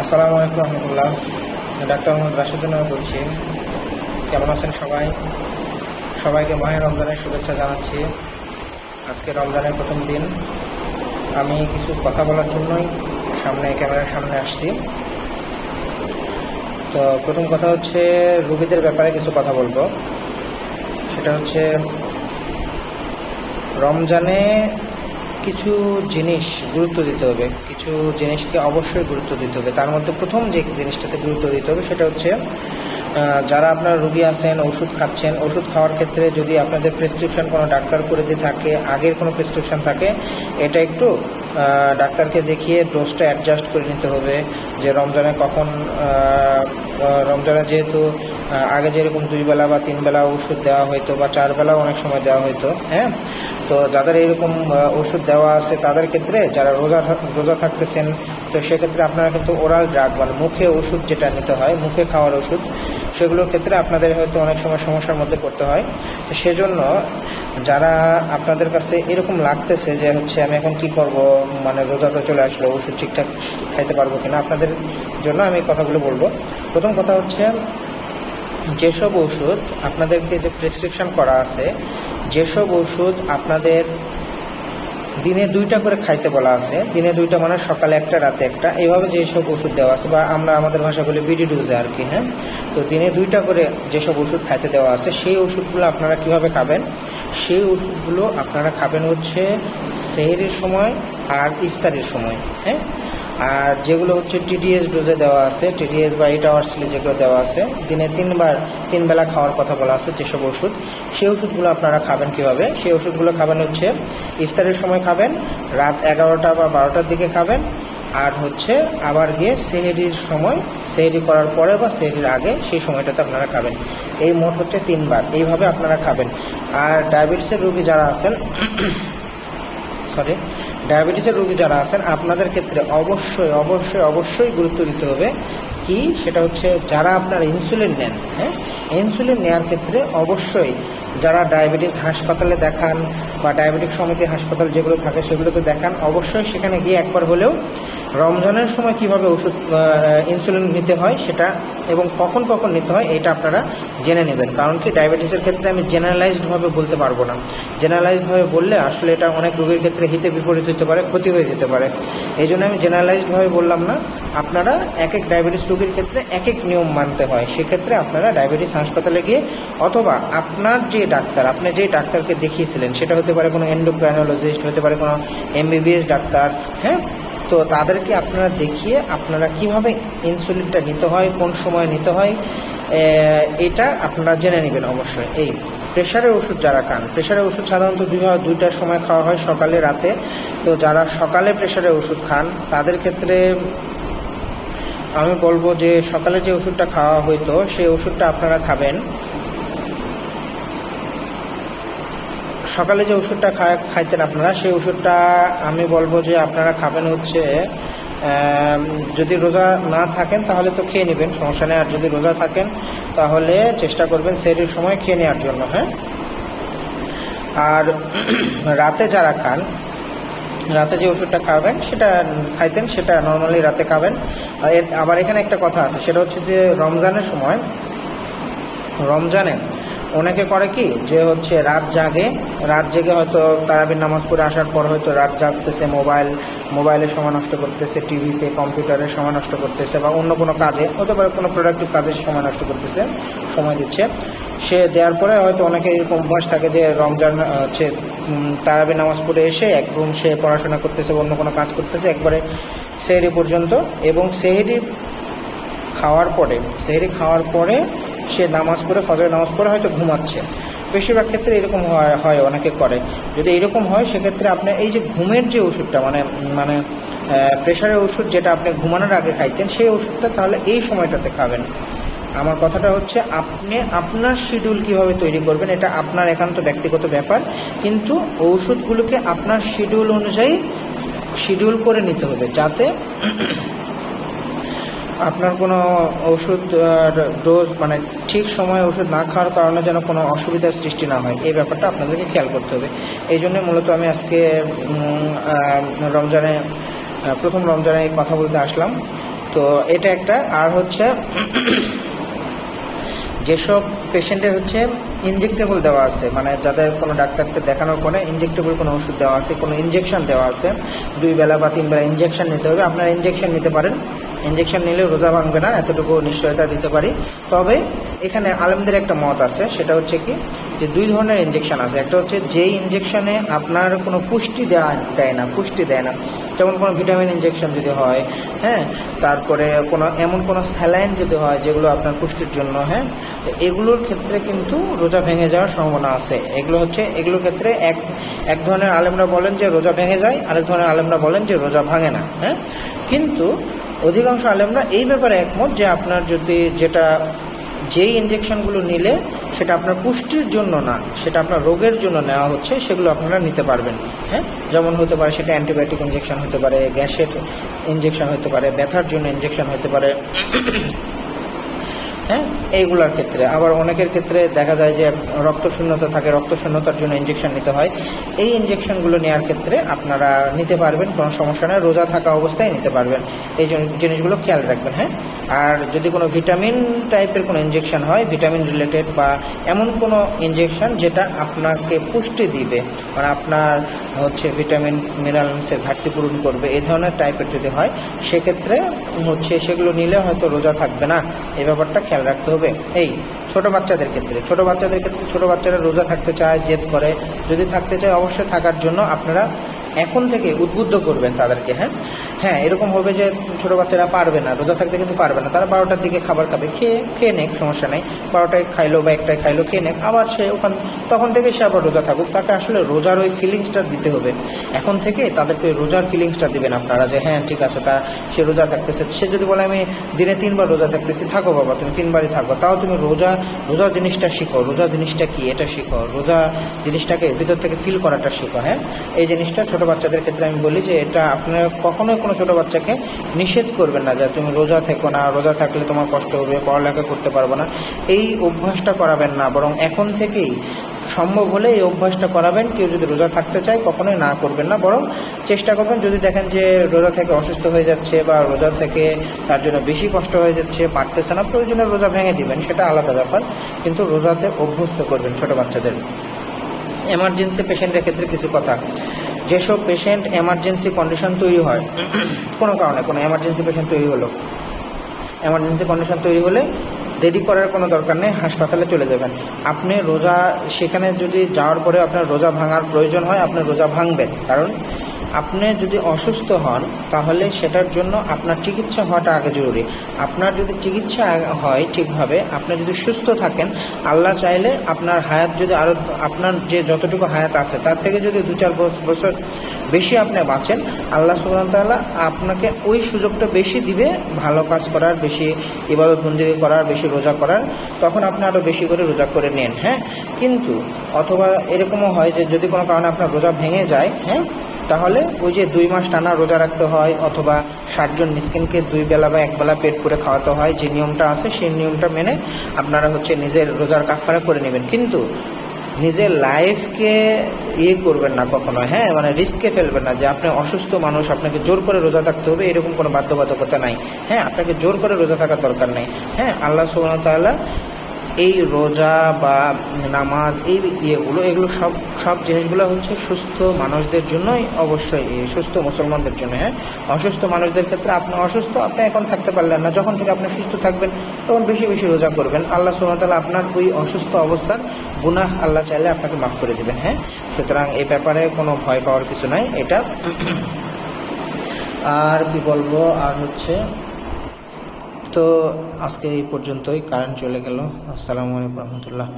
আসসালামু আলাইকুম রহমতুল্লাহ। ডাক্তার মোহাম্মদ রাশিদুল বলছি। কেমন আছেন সবাই? সবাইকে মাহের রমজানের শুভেচ্ছা জানাচ্ছি। আজকে রমজানের প্রথম দিন। আমি কিছু কথা বলার জন্যই সামনে, ক্যামেরার সামনে আসছি। তো প্রথম কথা হচ্ছে, রুগীদের ব্যাপারে কিছু কথা বলব। সেটা হচ্ছে, রমজানে কিছু জিনিস গুরুত্ব দিতে হবে, কিছু জিনিসকে অবশ্যই গুরুত্ব দিতে হবে। তার মধ্যে প্রথম যে জিনিসটাতে গুরুত্ব দিতে হবে সেটা হচ্ছে যারা আপনার রুগী আছেন, ওষুধ খাচ্ছেন, ওষুধ খাওয়ার ক্ষেত্রে যদি আপনাদের প্রেসক্রিপশন কোনো ডাক্তার করে দিয়ে থাকে, আগের কোনো প্রেসক্রিপশন থাকে, এটা একটু ডাক্তারকে দেখিয়ে ডোজটা অ্যাডজাস্ট করে নিতে হবে যে রমজানে কখন রমজানে যেহেতু আগে যেরকম দুই বেলা বা তিন বেলা ওষুধ দেওয়া হতো বা চার বেলাও অনেক সময় দেওয়া হতো হ্যাঁ? তো যাদের এরকম ওষুধ দেওয়া আছে তাদের ক্ষেত্রে যারা রোজা রোজা থাকতেছেন তো সেক্ষেত্রে আপনারা কিন্তু ওরাল ড্রাগ মানে মুখে ওষুধ যেটা নিতে হয়, মুখে খাওয়ার ওষুধ, সেগুলোর ক্ষেত্রে আপনাদের হয়তো অনেক সময় সমস্যার মধ্যে পড়তে হয়। তো সেজন্য যারা আপনাদের কাছে এরকম লাগতেছে যে হচ্ছে আমি এখন কি করব মানে রোজা তো চলে আসলো, ওষুধ ঠিকঠাক খাইতে পারব কিনা, আপনাদের জন্য আমি কথাগুলো বলব। প্রথম কথা হচ্ছে, যেসব ওষুধ আপনাদেরকে যে প্রেসক্রিপশন করা আছে, যেসব ওষুধ আপনাদের দিনে দুইটা করে খাইতে বলা আছে। দিনে দুইটা মানে সকালে একটা, রাতে একটা। এইভাবে যেসব ওষুধ দেওয়া আছে বা আমরা আমাদের ভাষা বলি বিডি ডোজে আর কি হ্যাঁ? তো দিনে দুইটা করে যেসব ওষুধ খাইতে দেওয়া আছে, সেই ওষুধগুলো আপনারা কীভাবে খাবেন? সেই ওষুধগুলো আপনারা খাবেন হচ্ছে সেহেরের সময় আর ইফতারের সময় হ্যাঁ? আর যেগুলো হচ্ছে টিডিএস ডোজে দেওয়া আছে টিডিএস বা এইট আওয়ার্সলি যেগুলো দেওয়া আছে, দিনে তিনবার তিন বেলা খাওয়ার কথা বলা আছে যেসব ওষুধ, সেই ওষুধগুলো আপনারা খাবেন কীভাবে? সেই ওষুধগুলো খাবেন হচ্ছে, ইফতারের সময় খাবেন, রাত এগারোটা বা বারোটার দিকে খাবেন, আর হচ্ছে আবার গিয়ে সেহেরির সময়, সেহেরি করার পরে বা সেহেরির আগে সেই সময়টাতে আপনারা খাবেন। এই মোট হচ্ছে তিনবার, এইভাবে আপনারা খাবেন। আর ডায়াবেটিসের রোগী যারা আছেন সরি ডায়াবেটিসের রোগী যারা আছেন, আপনাদের ক্ষেত্রে অবশ্যই অবশ্যই অবশ্যই গুরুত্ব দিতে হবে কি? সেটা হচ্ছে যারা আপনার ইনসুলিন নেন হ্যাঁ? ইনসুলিন নেওয়ার ক্ষেত্রে অবশ্যই যারা ডায়াবেটিস হাসপাতালে দেখান বা ডায়াবেটিক সমিতি হাসপাতাল যেগুলো থাকে সেগুলোতে দেখান, অবশ্যই সেখানে গিয়ে একবার হলেও রমজানের সময় কীভাবে ওষুধ ইনসুলিন নিতে হয় সেটা এবং কখন কখন নিতে হয় এটা আপনারা জেনে নেবেন। কারণ কি? ডায়াবেটিসের ক্ষেত্রে আমি জেনারেলাইজডভাবে বলতে পারব না। জেনারেলাইজডভাবে বললে আসলে এটা অনেক রোগীর ক্ষেত্রে হিতে বিপরীত হতে পারে, ক্ষতি হয়ে যেতে পারে। এই জন্য আমি জেনারেলাইজডভাবে বললাম না, আপনারা এক এক ডায়াবেটিস রোগীর ক্ষেত্রে এক এক নিয়ম মানতে হয়। সেক্ষেত্রে আপনারা ডায়াবেটিস হাসপাতালে গিয়ে অথবা আপনার যে ডাক্তার, আপনি যে ডাক্তারকে দেখিয়েছিলেন, সেটা হতে পারে কোনো এন্ডোক্রাইনোলজিস্ট হতে পারে কোনো এমবিবিএস ডাক্তার হ্যাঁ? তো তাদেরকে আপনারা দেখিয়ে আপনারা কীভাবে ইনসুলিনটা নিতে হয়, কোন সময় নিতে হয় এটা আপনারা জেনে নেবেন অবশ্যই। এই প্রেশারের ওষুধ যারা খান, প্রেশারের ওষুধ সাধারণত দুই দুইটার সময় খাওয়া হয়, সকালে, রাতে। তো যারা সকালে প্রেশারের ওষুধ খান, তাদের ক্ষেত্রে আমি বলব যে সকালে যে ওষুধটা খাওয়া হইতো, সেই ওষুধটা আপনারা খাবেন। সকালে যে ওষুধটা খাইতেন আপনারা, সেই ওষুধটা আমি বলব যে আপনারা খাবেন হচ্ছে যদি রোজা না থাকেন তাহলে তো খেয়ে নেবেন, সমস্যা নেই। আর যদি রোজা থাকেন তাহলে চেষ্টা করবেন সেরির সময় খেয়ে নেওয়ার জন্য হ্যাঁ? আর রাতে যারা খান, রাতে যে ওষুধটা খাবেন, সেটা খাইতেন, সেটা নর্মালি রাতে খাবেন। আর আবার এখানে একটা কথা আছে, সেটা হচ্ছে যে রমজানের সময়, রমজানে অনেকে করে কি যে হচ্ছে রাত জাগে, রাত জেগে হয়তো তারাবির নামাজ পড়ে আসার পর হয়তো রাত জাগতেছে, মোবাইল মোবাইলে সময় নষ্ট করতেছে, টিভিতে কম্পিউটারে সময় নষ্ট করতেছে বা অন্য কোনো কাজে, হতে পারে কোনো প্রোডাক্টিভ কাজে সময় নষ্ট করতেছে, সময় দিচ্ছে। সে দেওয়ার পরে হয়তো অনেকে এরকম অভ্যাস থাকে যে রমজান, হচ্ছে তারাবি নামাজ পড়ে এসে একদম সে পড়াশোনা করতেছে অন্য কোনো কাজ করতেছে, একবারে সেহরি পর্যন্ত এবং সেহরি খাওয়ার পরে, সেহরি খাওয়ার পরে সে নামাজ পড়ে, ফজরের নামাজ পড়ে হয়তো ঘুমাচ্ছে। বেশিরভাগ ক্ষেত্রে এরকম হয় অনেকে করে। যদি এরকম হয়, সেক্ষেত্রে আপনি এই যে ঘুমের যে ওষুধটা মানে মানে প্রেশারের ওষুধ যেটা আপনি ঘুমানোর আগে খাইতেন, সেই ওষুধটা তাহলে এই সময়টাতে খাবেন। আমার কথাটা হচ্ছে, আপনি আপনার শিডিউল কীভাবে তৈরি করবেন, এটা আপনার একান্ত ব্যক্তিগত ব্যাপার। কিন্তু ওষুধগুলোকে আপনার শিডিউল অনুযায়ী শিডিউল করে নিতে হবে, যাতে আপনার কোনো ওষুধ ডোজ মানে ঠিক সময়ে ওষুধ না খাওয়ার কারণে যেন কোনো অসুবিধার সৃষ্টি না হয়, এই ব্যাপারটা আপনাদেরকে খেয়াল করতে হবে। এই জন্য মূলত আমি আজকে রমজানে প্রথম রমজানে কথা বলতে আসলাম। তো এটা একটা, আর হচ্ছে যেসব পেশেন্টের হচ্ছে ইনজেক্টেবল দেওয়া আছে মানে যাদের কোনো ডাক্তারকে দেখানোর পরে ইনজেক্টেবল কোনো ওষুধ দেওয়া আছে, কোনো ইনজেকশন দেওয়া আছে, দুই বেলা বা তিন বেলা ইনজেকশন নিতে হবে, আপনারা ইনজেকশন নিতে পারেন। ইনজেকশন নিলে রোজা ভাঙবে না, এতটুকু নিশ্চয়তা দিতে পারি। তবে এখানে আলমদের একটা মত আছে, সেটা হচ্ছে কি যে দুই ধরনের ইনজেকশন আছে। একটা হচ্ছে যেই ইনজেকশনে আপনার কোনো পুষ্টি দেওয়া দেয় না, পুষ্টি দেয় না। যেমন কোনো ভিটামিন ইনজেকশন যদি হয় হ্যাঁ তারপরে কোনো, এমন কোনো স্যালাইন যদি হয় যেগুলো আপনার পুষ্টির জন্য হ্যাঁ এগুলোর ক্ষেত্রে কিন্তু রোজা ভেঙে যাওয়ার সম্ভাবনা আছে। এগুলো হচ্ছে, এগুলোর ক্ষেত্রে এক এক ধরনের আলেমরা বলেন যে রোজা ভেঙে যায়, আরেক ধরনের আলেমরা বলেন যে রোজা ভাঙে না হ্যাঁ। কিন্তু অধিকাংশ আলেমরা এই ব্যাপারে একমত যে আপনার যদি যেটা, যেই ইনজেকশনগুলো নিলে সেটা আপনার পুষ্টির জন্য না, সেটা আপনার রোগের জন্য নেওয়া হচ্ছে, সেগুলো আপনারা নিতে পারবেন হ্যাঁ? যেমন হতে পারে সেটা অ্যান্টিবায়োটিক ইঞ্জেকশন হতে পারে, গ্যাসের ইঞ্জেকশন হতে পারে, ব্যথার জন্য ইঞ্জেকশান হতে পারে। হ্যাঁ? এইগুলোর ক্ষেত্রে। আবার অনেকের ক্ষেত্রে দেখা যায় যে রক্ত শূন্যতা থাকে রক্ত শূন্যতার জন্য ইনজেকশন নিতে হয়। এই ইনজেকশনগুলো নেওয়ার ক্ষেত্রে আপনারা নিতে পারবেন, কোনো সমস্যা নেই। রোজা থাকা অবস্থায় নিতে পারবেন। এই জিনিসগুলো খেয়াল রাখবেন হ্যাঁ? আর যদি কোনো ভিটামিন টাইপের কোনো ইনজেকশন হয় ভিটামিন রিলেটেড বা এমন কোনো ইনজেকশন যেটা আপনাকে পুষ্টি দিবে মানে আপনার হচ্ছে ভিটামিন মিনারেলসের ঘাটতি পূরণ করবে, এই ধরনের টাইপের যদি হয়, সেক্ষেত্রে হচ্ছে সেগুলো নিলে হয়তো রোজা থাকবে না। এই ব্যাপারটা খেয়াল রাখতে হবে। এই, ছোট বাচ্চাদের ক্ষেত্রে, ছোট বাচ্চাদের ক্ষেত্রে ছোট বাচ্চারা রোজা থাকতে চায়, জেদ করে। যদি থাকতে চায়, অবশ্যই থাকার জন্য আপনারা এখন থেকে উদ্বুদ্ধ করবেন তাদেরকে হ্যাঁ? হ্যাঁ এরকম হবে যে ছোট বাচ্চারা পারবে না, রোজা থাকতে কিন্তু পারবে না। তারা বারোটার দিকে খাবার খাবে, খেয়ে খেয়ে নেক, সমস্যা নেই। বারোটায় খাইলো বা একটায় খাইলো, খেয়ে নেক, আবার সে ওখান, তখন থেকে সে আবার রোজা থাকুক। তাকে আসলে রোজার ওই ফিলিংসটা দিতে হবে। এখন থেকে তাদেরকে রোজার ফিলিংসটা দিবেন আপনারা যে হ্যাঁ ঠিক আছে, তা সে রোজা থাকতেছে। সে যদি বলে, আমি দিনে তিনবার রোজা থাকতেছি, থাকো বাবা, তুমি তিনবারই থাকো, তাও তুমি রোজা রোজা জিনিসটা শিখো। রোজা জিনিসটা কি? এটা শিখো। রোজা জিনিসটাকে ভিতর থেকে ফিল করাটা শিখো। হ্যাঁ? এই জিনিসটা ছোট বাচ্চাদের ক্ষেত্রে আমি বলি যে এটা আপনারা কখনোই কোনো ছোট বাচ্চাকে নিষেধ করবেন না, যে তুমি রোজা থেকো না, রোজা থাকলে তোমার কষ্ট হবে, পড়ালেখা করতে পারব না। এই অভ্যাসটা করাবেন না, বরং এখন থেকেই সম্ভব হলে এই অভ্যাসটা করাবেন। কেউ যদি রোজা থাকতে চায়, কখনোই না করবেন না। বরং চেষ্টা করবেন, যদি দেখেন যে রোজা থেকে অসুস্থ হয়ে যাচ্ছে বা রোজা থেকে তার জন্য বেশি কষ্ট হয়ে যাচ্ছে, পারতেছে না প্রয়োজনে রোজা ভেঙে দিবেন, সেটা আলাদা ব্যাপার। কিন্তু রোজাতে অভ্যস্ত করবেন ছোট বাচ্চাদের। এমার্জেন্সি পেশেন্টের ক্ষেত্রে কিছু কথা। যেসব পেশেন্ট এমার্জেন্সি কন্ডিশন তৈরি হয়, কোনো কারণে কোনো এমার্জেন্সি পেশেন্ট তৈরি হলো। এমার্জেন্সি কন্ডিশন তৈরি হলে দেরি করার কোনো দরকার নেই, হাসপাতালে চলে যাবেন। আপনি রোজা, সেখানে যদি যাওয়ার পরে আপনার রোজা ভাঙার প্রয়োজন হয়, আপনি রোজা ভাঙবেন। কারণ আপনি যদি অসুস্থ হন, তাহলে সেটার জন্য আপনার চিকিৎসা হওয়াটা আগে জরুরি। আপনার যদি চিকিৎসা হয় ঠিকভাবে, আপনি যদি সুস্থ থাকেন, আল্লাহ চাইলে আপনার হায়াত যদি আরও আপনার যে যতটুকু হায়াত আছে, তার থেকে যদি দু চার বছ- বছর বেশি আপনি বাঁচেন, আল্লাহ সুবহান তাআলা আপনাকে ওই সুযোগটা বেশি দিবে, ভালো কাজ করার, বেশি ইবাদত বন্দি করার, বেশি রোজা করার, তখন আপনি আরও বেশি করে রোজা করে নেন হ্যাঁ? কিন্তু, অথবা এরকমও হয় যে যদি কোনো কারণে আপনার রোজা ভেঙে যায় হ্যাঁ? তাহলে ওই যে দুই মাস টানা রোজা রাখতে হয় অথবা ষাটজন মিসকিনকে দুই বেলা বা এক বেলা পেট পুরে খাওয়াতে হয়, যে নিয়মটা আছে সেই নিয়মটা মেনে আপনারা হচ্ছে নিজের রোজার কাফারা করে নেবেন। কিন্তু নিজের লাইফকে ইয়ে করবেন না কখনো হ্যাঁ? মানে রিস্কে ফেলবেন না যে আপনি অসুস্থ মানুষ, আপনাকে জোর করে রোজা থাকতে হবে, এরকম কোনো বাধ্যবাধকতা নাই। হ্যাঁ আপনাকে জোর করে রোজা থাকার দরকার নেই। হ্যাঁ আল্লাহ ওয়া তাআলা এই রোজা বা নামাজ, এই ইয়েগুলো, এগুলো সব সব জিনিসগুলো হচ্ছে সুস্থ মানুষদের জন্যই অবশ্যই সুস্থ মুসলমানদের জন্য হ্যাঁ? অসুস্থ মানুষদের ক্ষেত্রে আপনি অসুস্থ, আপনি এখন থাকতে পারলেন না। যখন থেকে আপনি সুস্থ থাকবেন, তখন বেশি বেশি রোজা করবেন। আল্লাহ সুমতাল্লাহ আপনার ওই অসুস্থ অবস্থার গুনাহ আল্লাহ চাইলে আপনাকে মাফ করে দেবেন হ্যাঁ? সুতরাং এই ব্যাপারে কোনো ভয় পাওয়ার কিছু নাই। এটা, আর কি বলব, আর হচ্ছে তো আজকে এই পর্যন্তই। কারেন্ট চলে গেল। আসসালামু আলাইকুম রহমতুল্লাহ।